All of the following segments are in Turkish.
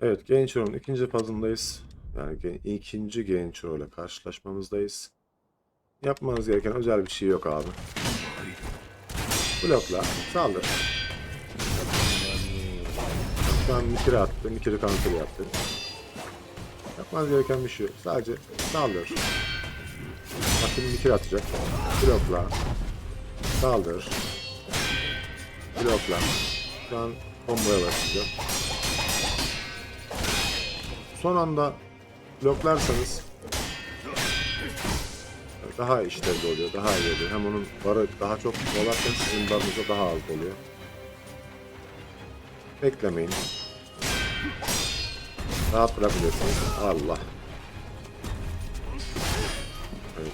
Evet, Genço'nun ikinci fazındayız. Yani ikinci Genço ile karşılaşmamızdayız. Yapmanız gereken özel bir şey yok abi. Blokla, saldır. An Mikir'i attı, Mikir'i counter yaptı. Yapmanız gereken bir şey yok. Sadece saldır. Bak şimdi Mikir atacak. Blokla. Saldır. Blokla. Şu an komboya başlayacağım son anda bloklarsanız daha işlevli oluyor, daha iyi oluyor. Hem onun barı daha çok olarken sizin barınız daha alt oluyor. Beklemeyin. Rahat bırakabilirsiniz. Allah. Evet.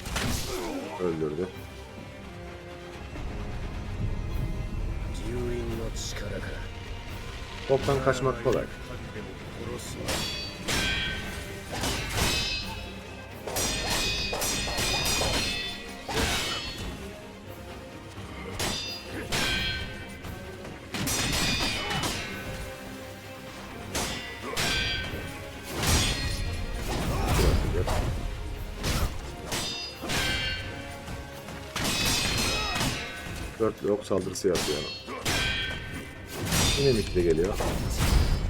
Öldürdü. Toptan kaçmak kolay. 4 ok saldırısı yapıyor. Yine mikli geliyor.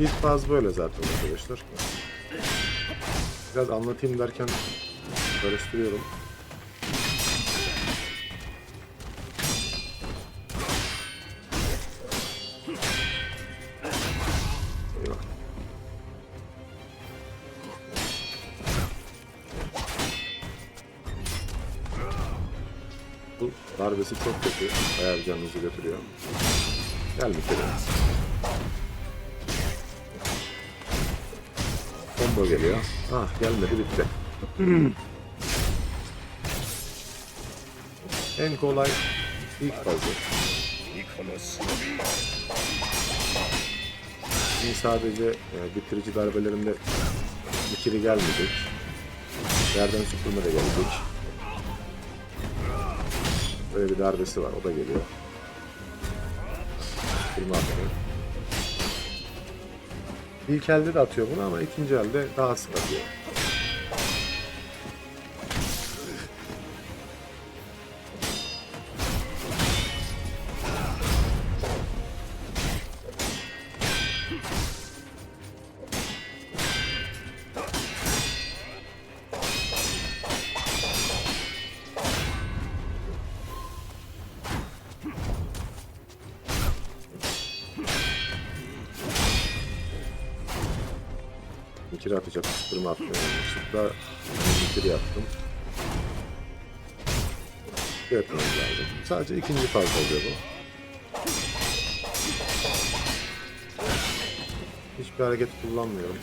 İlk faz böyle zaten arkadaşlar. Biraz anlatayım derken karıştırıyorum. Darbesi çok kötü. Bayağı canınızı götürüyor. Gel bir kere. Combo geliyor. Ah gelmedi bitti. en kolay ilk fazı. Şimdi sadece e, bitirici darbelerinde ikili gelmeyecek. Yerden süpürme de gelecek. Böyle bir darbesi var. O da geliyor. Süpürme atıyor. İlk elde de atıyor bunu ama ikinci elde daha sık atıyor. İkili atacak. Süpürme atmıyor. Yanlışlıkla ikili yaptım. Yapmamız lazım. Sadece ikinci fazla oluyor bu. Hiçbir hareket kullanmıyorum.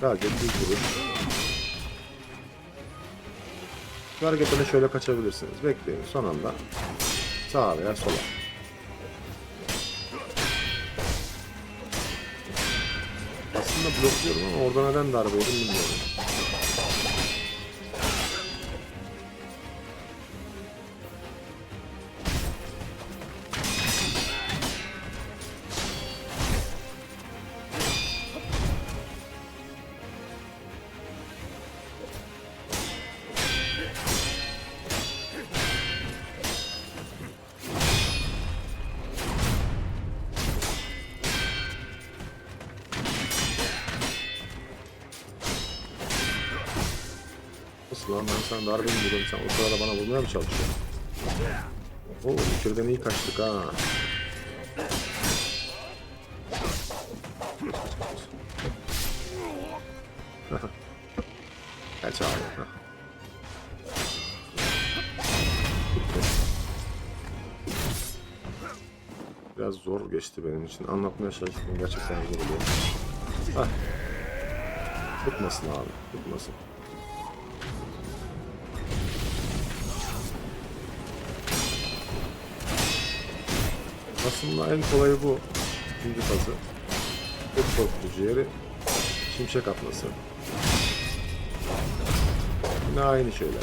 Sadece düz vuruş. Bu hareketine şöyle kaçabilirsiniz. Bekleyin. Son anda sağa veya sola. Aslında blokluyorum ama orada neden darbe yedim bilmiyorum. Nasıl lan ben sana darbe indiriyorum sen o sırada bana vurmaya mı çalışıyorsun? Oo ikirden iyi kaçtık ha. Kaç abi. Biraz zor geçti benim için. Anlatmaya çalıştım. Gerçekten zor oluyor. Hah. Tutmasın abi. Tutmasın. Aslında en kolayı bu. İkinci fazı. Çok korkutucu yeri. Şimşek atması. Yine aynı şeyler.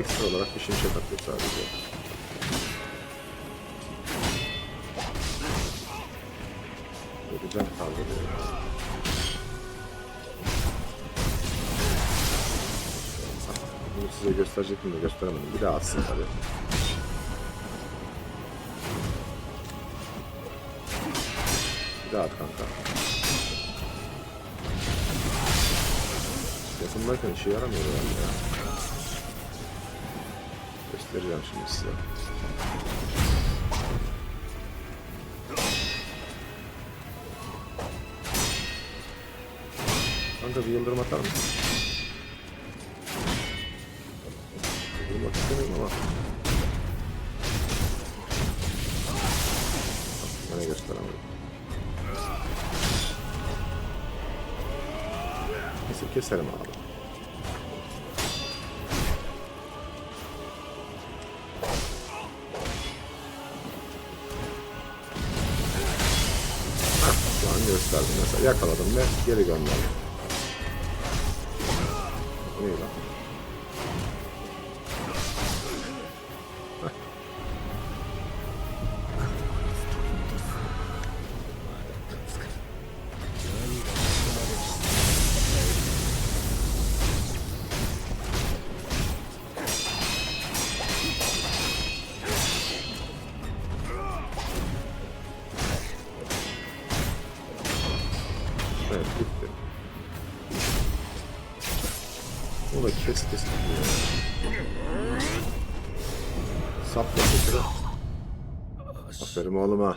Ekstra olarak bir şimşek atıyor sadece. Böyle can kaldırıyor. Bunu size gösterecektim de gösteremedim. Bir daha atsın tabii. Bir daha at kanka. Yakındayken işe yaramıyor herhalde ya. Göstereceğim şimdi size. Kanka bir yıldırım atar mısın? Vurmak istemiyorum ama. Bana gösteremedim. Neyse keselim abi. Şu an gösterdim mesela. Yakaladım ve geri gönderdim. Bu ne lan? Evet bitti. O da kes kes gidiyor. Sapla kesire. Aferin oğluma.